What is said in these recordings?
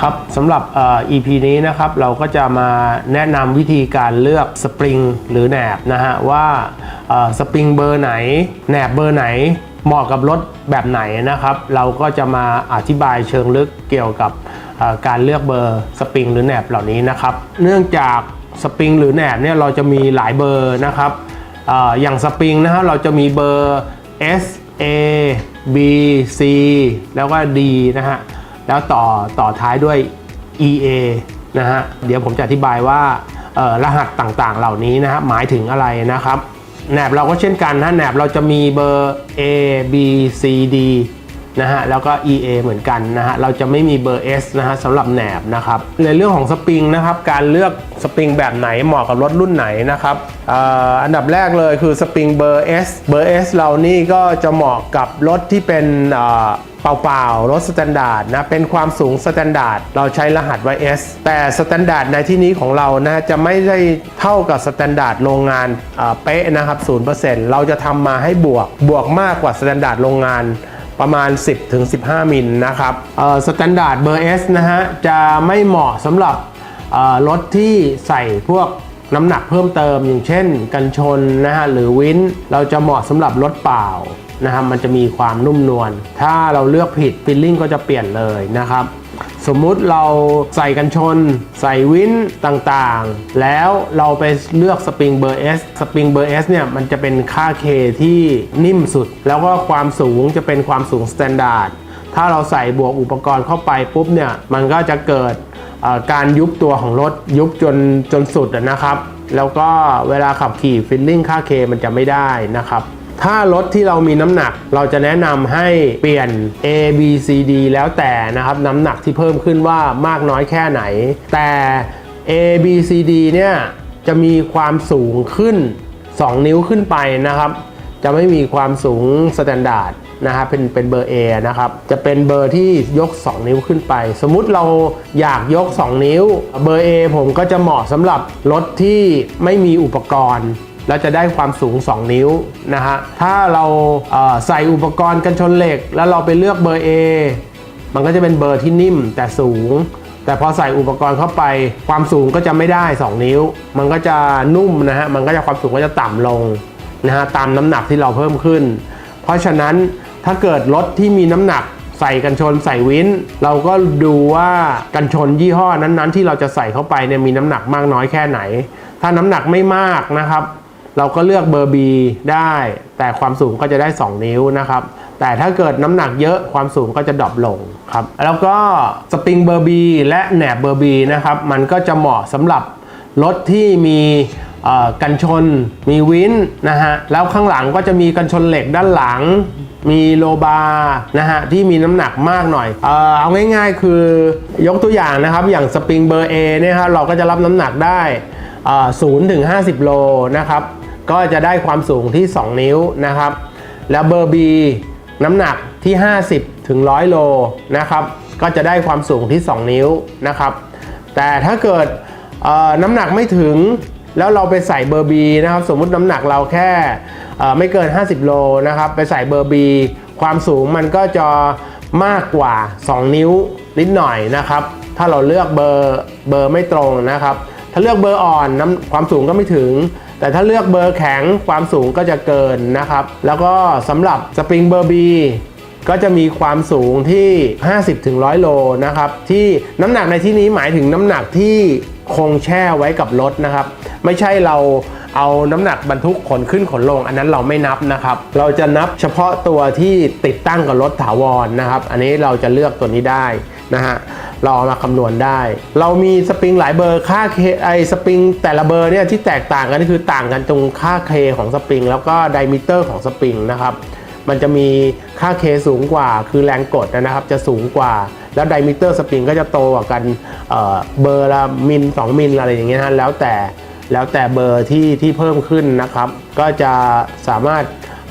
ครับสำหรับ EP นี้นะครับเราก็จะมาแนะนำวิธีการเลือกสปริงหรือแหนบนะฮะว่าสปริงเบอร์ไหนแหนบเบอร์ไหนเหมาะกับรถแบบไหนนะครับ เราก็จะมาอธิบายเชิงลึกเกี่ยวกับการเลือกเบอร์สปริงหรือแหนบเหล่านี้นะครับ เนื่องจากสปริงหรือแหนบเนี่ยเราจะมีหลายเบอร์นะครับเอ่ออย่างสปริงนะฮะเราจะมีเบอร์ S A B C แล้วก็ D นะฮะ แล้วต่อต่อท้ายด้วย EA นะฮะเดี๋ยวผมจะอธิบายว่ารหัสต่างๆ เหล่านี้นะฮะหมายถึงอะไรนะครับแหนบเราก็เช่นกันนะแหนบเราจะมีเบอร์ A B C D นะฮะแล้วก็ EA เหมือนกันนะฮะเราจะไม่มีเบอร์ S นะฮะสำหรับแหนบนะครับในเรื่องของสปริงนะครับการเลือกสปริงแบบไหนเหมาะกับรถรุ่นไหนนะครับอ,อ,อันดับแรกเลยคือสปริงเบอร์ S เบอร์ S เรานี่ก็จะเหมาะกับรถที่เป็นเปล่าๆ รถสแตนดาร์ดนะเป็นความสูงสแตนดาร์ดเราใช้รหัสไว้ S แต่สแตนดาร์ดในที่นี้ของเรานะจะไม่ได้เท่ากับสแตนดาร์ดโรงงานเอ่อเป๊ะนะครับ 0%เราจะทำมาให้บวกบวกมากกว่าสแตนดาร์ดโรงงาน ประมาณ 10ถึง15 มิลนะครับสแตนดาร์ดเบอร์ S นะฮะ จะไม่เหมาะสำหรับรถที่ใส่พวกน้ำหนักเพิ่มเติม อย่างเช่น กันชนนะฮะหรือวินเราจะเหมาะสำหรับรถเปล่านะครับมันจะมีความนุ่มนวลถ้าเราเลือกผิดฟิลลิ่งก็จะเปลี่ยนเลยนะครับ สมมุติเราใส่กันชน ใส่วินต่างๆ แล้วเราไปเลือกสปริงเบอร์ S สปริงเบอร์ S เนี่ยมันจะเป็นค่า K ที่นิ่มสุด แล้วก็ความสูงจะเป็นความสูงสแตนดาร์ดถ้าเราใส่บวกอุปกรณ์เข้าไปปุ๊บเนี่ยมันก็จะเกิดการยุบตัวของรถยุบจนจนสุดนะครับ แล้วก็เวลาขับขี่ฟิลลิ่งค่า K มันจะไม่ได้นะครับ ถ้ารถที่เรามีน้ำหนักเราจะแนะนำให้เปลี่ยน A B C D แล้วแต่นะครับน้ำหนักที่เพิ่มขึ้นว่ามากน้อยแค่ไหน แต่ A B C D เนี่ยจะมีความสูงขึ้น 2 นิ้วขึ้นไปนะครับ จะไม่มีความสูงสแตนดาร์ดนะครับเป็นเป็นเบอร์ A นะครับ จะเป็นเบอร์ที่ยก 2 นิ้วขึ้นไป สมมุติเราอยากยก 2 นิ้ว เบอร์ A ผมก็จะเหมาะสำหรับรถที่ไม่มีอุปกรณ์ แล้วจะได้ความสูง 2 นิ้วนะฮะ ถ้าเราใส่อุปกรณ์กันชนเหล็ก แล้วเราไปเลือกเบอร์ A มันก็จะเป็นเบอร์ที่นิ่มแต่สูง แต่พอใส่อุปกรณ์เข้าไป ความสูงก็จะไม่ได้ 2 นิ้ว มันก็จะนุ่มนะฮะ มันก็จะความสูงก็จะต่ำลงนะฮะตามน้ำหนักที่เราเพิ่มขึ้น เพราะฉะนั้นถ้าเกิดรถที่มีน้ำหนักใส่กันชนใส่วินเราก็ดูว่ากันชนยี่ห้อนั้นๆ ที่เราจะใส่เข้าไปเนี่ยมีน้ำหนักมากน้อยแค่ไหน ถ้าน้ำหนักไม่มากนะครับ เราก็เลือกเบอร์ B ได้ แต่ความสูงก็จะได้ 2 นิ้วนะครับ แต่ถ้าเกิดน้ำหนักเยอะความสูงก็จะดรอปลงครับ แล้วก็สปริงเบอร์ B และแหนบเบอร์ B นะครับ มันก็จะเหมาะสำหรับรถที่มีกันชนมีวินนะฮะ แล้วข้างหลังก็จะมีกันชนเหล็กด้านหลัง มีโลบาร์นะฮะ ที่มีน้ำหนักมากหน่อยเออเอาง่ายๆคือยกตัวอย่างนะครับ อย่างสปริงเบอร์ A เนี่ยครับเราก็จะรับน้ำหนักได้ศูนย์ถึง50 โลนะครับ ก็จะได้ความสูงที่ 2 นิ้วนะครับ แล้วเบอร์ B น้ำหนักที่ 50 ถึง 100 โลนะครับ ก็จะได้ความสูงที่ 2 นิ้วนะครับ แต่ถ้าเกิดน้ำหนักไม่ถึงแล้วเราไปใส่เบอร์ B นะครับ สมมุติน้ำหนักเราแค่ไม่เกิน 50 โลนะครับ ไปใส่เบอร์ B ความสูงมันก็จะมากกว่า 2 นิ้วนิดหน่อยนะครับ ถ้าเราเลือกเบอร์เบอร์ไม่ตรงนะครับ ถ้าเลือกเบอร์อ่อนน้ำความสูงก็ไม่ถึง แต่ถ้าเลือกเบอร์แข็งความสูงก็จะเกินนะครับ แล้วก็สำหรับสปริงเบอร์ B ก็จะมีความสูงที่ 50ถึง100 โลนะครับ ที่น้ำหนักในที่นี้หมายถึงน้ำหนักที่คงแช่ไว้กับรถนะครับ ไม่ใช่เราเอาน้ำหนักบรรทุกขนขึ้นขนลง อันนั้นเราไม่นับนะครับ เราจะนับเฉพาะตัวที่ติดตั้งกับรถถาวรนะครับ อันนี้เราจะเลือกตัวนี้ได้นะฮะ เราเอามาคำนวณได้ เรามีสปริงหลายเบอร์ค่าเคไอสปริงแต่ละเบอร์เนี่ยที่แตกต่างกันก็คือต่างกันตรงค่าเคของสปริงแล้วก็ไดมิเตอร์ของสปริงนะครับมันจะมีค่าเคสูงกว่า คือแรงกดนะครับ จะสูงกว่า แล้วไดมิเตอร์สปริงก็จะโตกว่ากันเเบอร์ละมิล2มิลอะไรอย่างเงี้ยนะแล้วแต่แล้วแต่เบอร์ที่ที่เพิ่มขึ้นนะครับ ก็จะสามารถ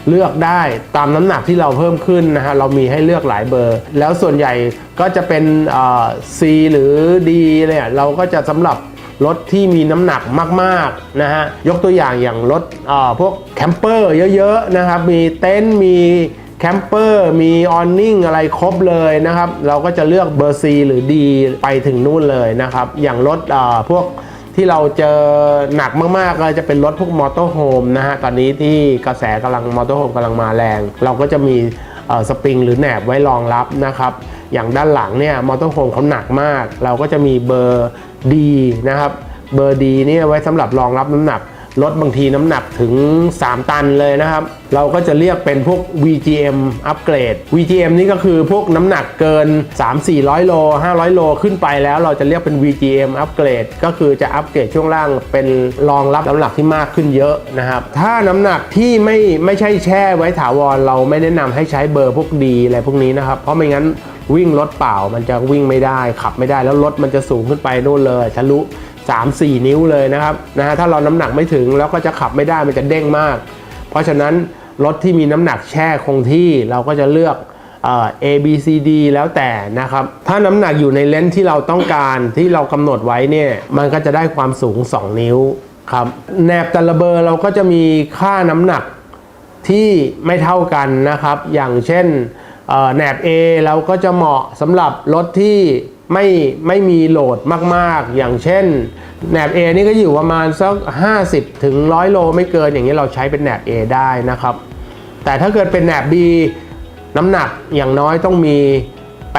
เลือกได้ตามน้ำหนักที่เราเพิ่มขึ้นนะฮะเรามีให้เลือกหลายเบอร์ แล้วส่วนใหญ่ก็จะเป็นเอ่อ C หรือ D เนี่ยเราก็จะสำหรับรถที่มีน้ำหนักมากๆนะฮะยกตัวอย่างอย่างรถเอ่อพวกแคมเปอร์เยอะๆนะครับมีเต็นท์มีแคมเปอร์มีออนนิ่งอะไรครบเลยนะครับ เราก็จะเลือกเบอร์ C หรือ D ไปถึงนู่นเลยนะครับ อย่างรถเอ่อพวก ที่เราเจอหนักมากๆก็จะเป็นรถพวกมอเตอร์โฮมนะฮะตอนนี้ที่กระแสกำลังมอเตอร์โฮมกำลังมาแรง เราก็จะมีสปริงหรือแหนบไว้รองรับนะครับ อย่างด้านหลังเนี่ยมอเตอร์โฮมเขาหนักมาก เราก็จะมีเบอร์ดีนะครับเบอร์ดีเนี่ยไว้สำหรับรองรับน้ำหนัก รถบางทีน้ำหนักถึง 3 ตันเลยนะครับ เราก็จะเรียกเป็นพวก VGM อัปเกรด VGM นี่ก็คือพวกน้ำหนักเกิน 3-400 โล 500 โลขึ้นไปแล้วเราจะเรียกเป็น VGM อัปเกรด ก็คือจะอัปเกรดช่วงล่างเป็นรองรับน้ำหนักที่มากขึ้นเยอะนะครับ ถ้าน้ำหนักที่ไม่ไม่ใช่แช่ไว้ถาวรเราไม่แนะนำให้ใช้เบอร์พวกดีอะไรพวกนี้นะครับ เพราะไม่งั้นวิ่งรถเปล่ามันจะวิ่งไม่ได้ขับไม่ได้แล้วรถมันจะสูงขึ้นไปนู่นเลยทะลุ 3 4 นิ้วเลยนะครับนะฮะถ้าเราน้ำหนักไม่ถึงแล้วก็จะขับไม่ได้มันจะเด้งมาก เพราะฉะนั้นรถที่มีน้ำหนักแช่คงที่เราก็จะเลือกเอ่อ A B C D แล้วแต่นะครับ ถ้าน้ำหนักอยู่ในเลนส์ที่เราต้องการที่เรากำหนดไว้เนี่ย มันก็จะได้ความสูง 2 นิ้วครับ แนบแต่ละเบอร์เราก็จะมีค่าน้ำหนักที่ไม่เท่ากันนะครับ อย่างเช่นแหนบ A เราก็จะเหมาะสำหรับรถที่ ไม่ไม่มีโหลดมาก ๆ อย่างเช่นแหนบ A นี่ก็อยู่ประมาณสัก 50 ถึง 100 โลไม่เกินอย่างนี้เราใช้เป็นแหนบ A ได้นะครับ แต่ถ้าเกิดเป็นแหนบ B น้ำหนักอย่างน้อยต้องมี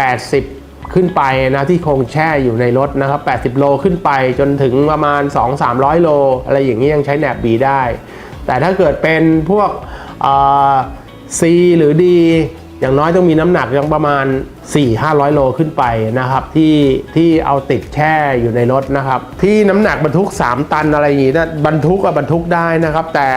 80 ขึ้นไปนะที่คงแช่อยู่ในรถนะครับ 80 โลขึ้นไปจนถึงประมาณ 2-300 โล อะไรอย่างนี้ยังใช้แหนบ B ได้ แต่ถ้าเกิดเป็นพวกเอ่อ C หรือ D อย่างน้อยต้องมีน้ำหนักยังประมาณ 4-500 โลขึ้นไปนะครับ ที่ที่เอาติดแช่อยู่ในรถนะครับ ที่น้ำหนักบรรทุก 3 ตันอะไรอย่างนี้นะบรรทุกกับบรรทุกได้นะครับ แต่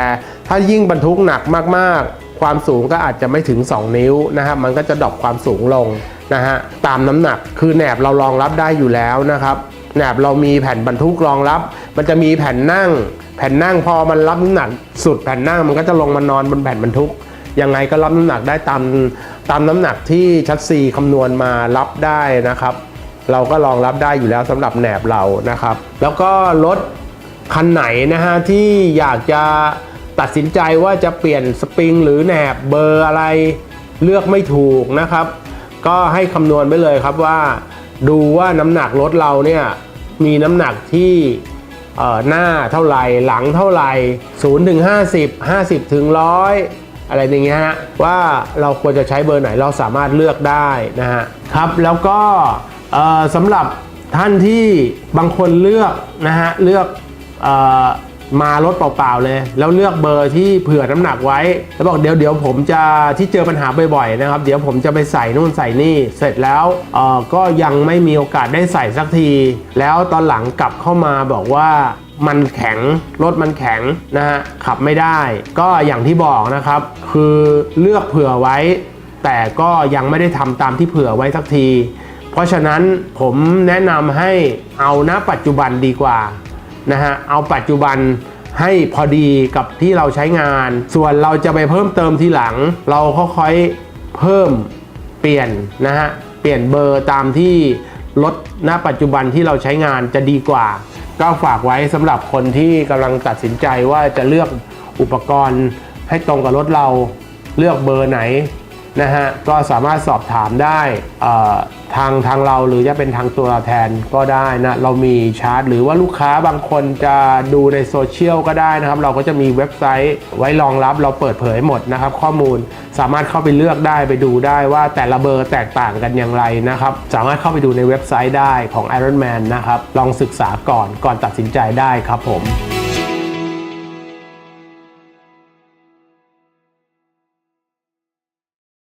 ถ้ายิ่งบรรทุกหนักมากๆ ความสูงก็อาจจะไม่ถึง 2 นิ้วนะครับ มันก็จะดรอปความสูงลงนะฮะตามน้ำหนักคือแหนบเรารองรับได้อยู่แล้วนะครับแหนบเรามีแผ่นบรรทุกรองรับ มันจะมีแผ่นนั่ง แผ่นนั่งพอมันรับน้ำหนักสุดแผ่นนั่งมันก็จะลงมานอนบนแผ่นบรรทุก ยังไงก็รับน้ำหนักได้ตามตามน้ำหนักที่ชัดซีคำนวณมารับได้นะครับ เราก็รองรับได้อยู่แล้วสำหรับแหนบเรานะครับ แล้วก็รถคันไหนนะฮะที่อยากจะตัดสินใจว่าจะเปลี่ยนสปริงหรือแหนบเบอร์อะไรเลือกไม่ถูกนะครับ ก็ให้คำนวณไปเลยครับว่า ดูว่าน้ำหนักรถเราเนี่ยมีน้ำหนักที่หน้าเท่าไหร่หลังเท่าไหร่0ถึง50 50ถึง100 อะไรอย่างเงี้ยฮะว่าเราควรจะใช้เบอร์ไหนเราสามารถเลือกได้นะฮะครับแล้วก็สำหรับท่านที่บางคนเลือกนะฮะเลือกอ มารถเปล่าๆเลย แล้วเลือกเบอร์ที่เผื่อน้ำหนักไว้ แล้วบอกเดี๋ยวเดี๋ยวผมจะที่เจอปัญหาบ่อยๆนะครับ เดี๋ยวผมจะไปใส่นู่นใส่นี่ เสร็จแล้วเอ่อก็ยังไม่มีโอกาสได้ใส่สักที แล้วตอนหลังกลับเข้ามาบอกว่ามันแข็งรถมันแข็งนะฮะขับไม่ได้ ก็อย่างที่บอกนะครับ คือเลือกเผื่อไว้ แต่ก็ยังไม่ได้ทำตามที่เผื่อไว้สักที เพราะฉะนั้นผมแนะนำให้เอาณปัจจุบันดีกว่า นะฮะเอาปัจจุบันให้พอดีกับที่เราใช้งาน ส่วนเราจะไปเพิ่มเติมทีหลัง เราค่อยๆเพิ่มเปลี่ยนนะฮะเปลี่ยนเบอร์ตามที่รถณปัจจุบันที่เราใช้งานจะดีกว่า ก็ฝากไว้สำหรับคนที่กำลังตัดสินใจว่าจะเลือกอุปกรณ์ให้ตรงกับรถเราเลือกเบอร์ไหน นะฮะก็สามารถสอบถามได้ทางทางเราหรือจะเป็นทางตัวแทนก็ได้นะเรามีชาร์จหรือว่าลูกค้าบางคนจะดูในโซเชียลก็ได้นะครับ เราก็จะมีเว็บไซต์ไว้รองรับเราเปิดเผยหมดนะครับ ข้อมูลสามารถเข้าไปเลือกได้ไปดูได้ว่าแต่ละเบอร์แตกต่างกันอย่างไรนะครับ สามารถเข้าไปดูในเว็บไซต์ได้ของ Iron Man นะครับ ลองศึกษาก่อนก่อนตัดสินใจได้ครับผม